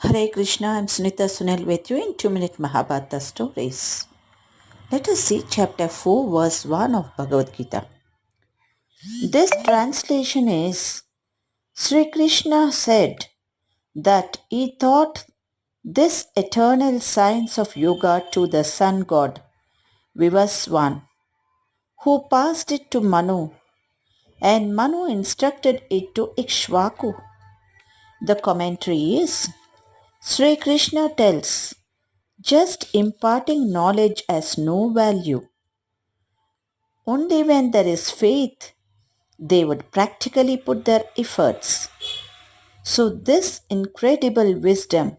Hare Krishna, I'm Sunita Sunil with you in 2 Minute Mahabharata Stories. Let us see chapter 4, verse 1 of Bhagavad Gita. This translation is Sri Krishna said that he taught this eternal science of yoga to the sun god Vivaswan, who passed it to Manu, and Manu instructed it to Ikshvaku. The commentary is Sri Krishna tells, just imparting knowledge has no value. Only when there is faith, they would practically put their efforts. So, this incredible wisdom,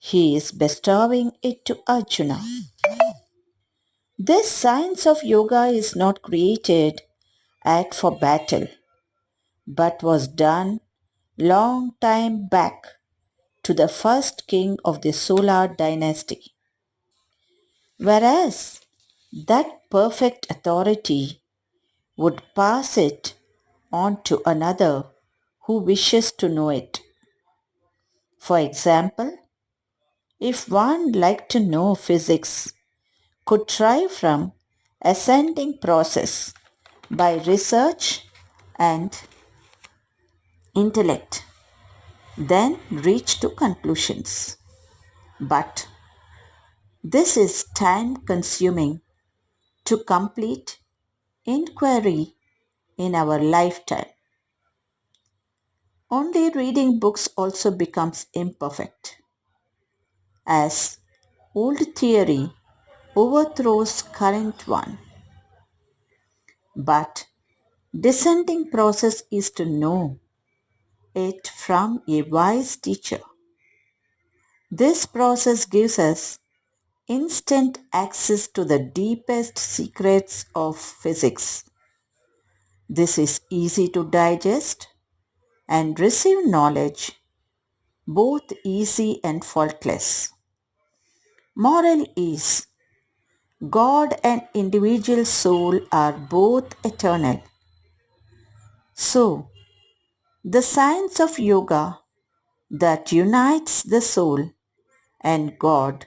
he is bestowing it to Arjuna. This science of yoga is not created at for battle, but was done long time back to the first king of the Solar dynasty. Whereas that perfect authority would pass it on to another who wishes to know it. For example, if one liked to know physics, could try from ascending process by research and intellect then reach to conclusions. But this is time consuming to complete inquiry in our lifetime. Only reading books also becomes imperfect, as old theory overthrows current one. But descending process is to know it from a wise teacher. This process gives us instant access to the deepest secrets of physics. This is easy to digest and receive knowledge, both easy and faultless. Moral is God and individual soul are both eternal. So, the science of yoga that unites the soul and God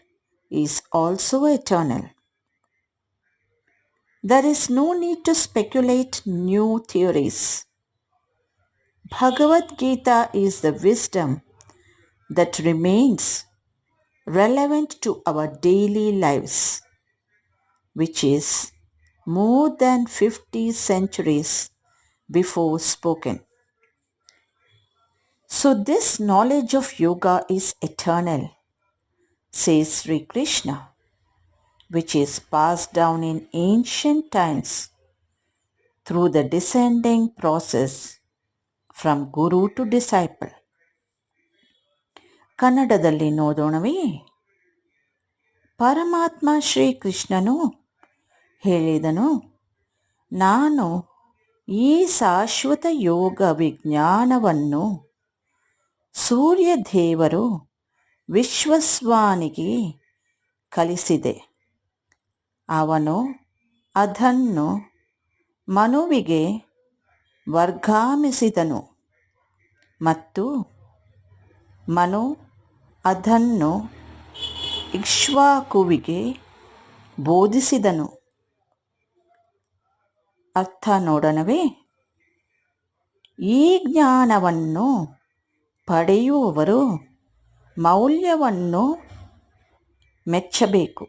is also eternal. There is no need to speculate new theories. Bhagavad Gita is the wisdom that remains relevant to our daily lives, which is more than 50 centuries before spoken. So, this knowledge of yoga is eternal, says Sri Krishna, which is passed down in ancient times through the descending process from guru to disciple. ಕನ್ನಡದಲ್ಲಿ ನೋಡೋಣವೇ ಪರಮಾತ್ಮ ಶ್ರೀಕೃಷ್ಣನು ಹೇಳಿದನು ನಾನು ಈ ಶಾಶ್ವತ ಯೋಗ ವಿಜ್ಞಾನವನ್ನು ಸೂರ್ಯದೇವರು ವಿಶ್ವಸ್ವಾನಿಗೆ ಕಲಿಸಿದೆ. ಅವನು ಅದನ್ನು ಮನುವಿಗೆ ವರ್ಗಾಮಿಸಿದನು ಮತ್ತು ಮನು ಅದನ್ನು ಇಕ್ಷ್ವಾಕುವಿಗೆ ಬೋಧಿಸಿದನು. ಅರ್ಥ ನೋಡೋಣವೇ, ಈ ಜ್ಞಾನವನ್ನು ಪಡೆಯುವವರು ಮೌಲ್ಯವನ್ನು ಮೆಚ್ಚಬೇಕು,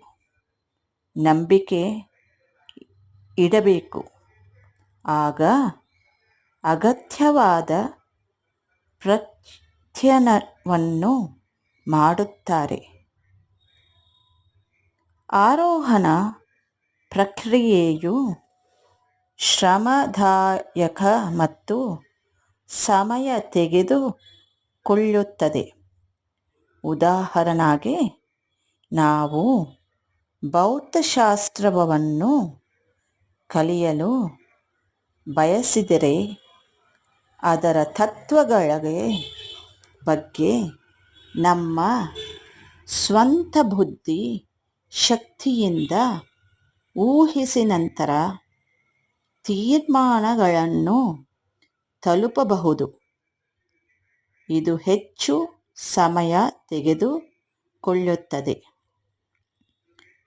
ನಂಬಿಕೆ ಇಡಬೇಕು. ಆಗ ಅಗತ್ಯವಾದ ಪ್ರತ್ಯನವನ್ನು ಮಾಡುತ್ತಾರೆ. ಆರೋಹಣ ಪ್ರಕ್ರಿಯೆಯು ಶ್ರಮದಾಯಕ ಮತ್ತು ಸಮಯ ತೆಗೆದು ಕೊಳ್ಳುತ್ತದೆ. ಉದಾಹರಣೆಗೆ, ನಾವು ಭೌತಶಾಸ್ತ್ರವನ್ನು ಕಲಿಯಲು ಬಯಸಿದರೆ ಅದರ ತತ್ವಗಳ ಬಗ್ಗೆ ನಮ್ಮ ಸ್ವಂತ ಬುದ್ಧಿ ಶಕ್ತಿಯಿಂದ ಊಹಿಸಿ ನಂತರ ತೀರ್ಮಾನಗಳನ್ನು ತಲುಪಬಹುದು. ಇದು ಹೆಚ್ಚು ಸಮಯ ತೆಗೆದುಕೊಳ್ಳುತ್ತದೆ.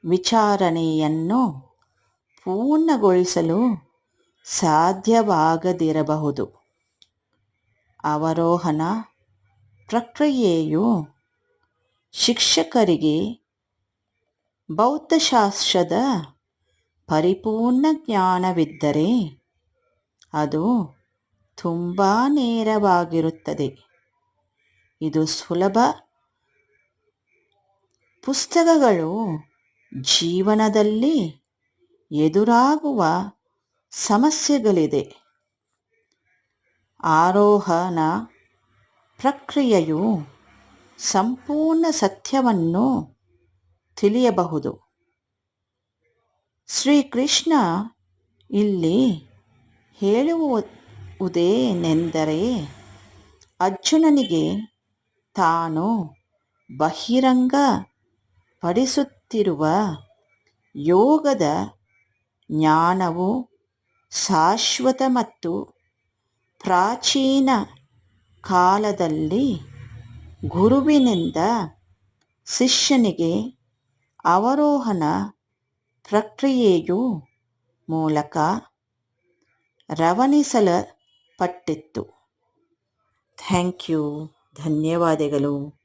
ವಿಚಾರಣೆಯನ್ನು ಪೂರ್ಣಗೊಳಿಸಲು ಸಾಧ್ಯವಾಗದಿರಬಹುದು. ಅವರೋಹಣ ಪ್ರಕ್ರಿಯೆಯು ಶಿಕ್ಷಕರಿಗೆ ಭೌತಶಾಸ್ತ್ರದ ಪರಿಪೂರ್ಣ ಜ್ಞಾನವಿದ್ದರೆ ಅದು ತುಂಬ ನೇರವಾಗಿರುತ್ತದೆ. ಇದು ಸುಲಭ. ಪುಸ್ತಕಗಳು ಜೀವನದಲ್ಲಿ ಎದುರಾಗುವ ಸಮಸ್ಯೆಗಳಿದೆ. ಆರೋಹಣ ಪ್ರಕ್ರಿಯೆಯು ಸಂಪೂರ್ಣ ಸತ್ಯವನ್ನು ತಿಳಿಯಬಹುದು. ಶ್ರೀಕೃಷ್ಣ ಇಲ್ಲಿ ಹೇಳುವುದೇನೆಂದರೆ ಅರ್ಜುನನಿಗೆ ತಾನು ಬಹಿರಂಗ ಪಡಿಸುತ್ತಿರುವ ಯೋಗದ ಜ್ಞಾನವು ಶಾಶ್ವತ ಮತ್ತು ಪ್ರಾಚೀನ ಕಾಲದಲ್ಲಿ ಗುರುವಿನಿಂದ ಶಿಷ್ಯನಿಗೆ ಅವರೋಹಣ ಪ್ರಕ್ರಿಯೆಯು ಮೂಲಕ ರವಾನಿಸಲ್ಪಟ್ಟಿತ್ತು. Thank you. ಧನ್ಯವಾದಗಳು.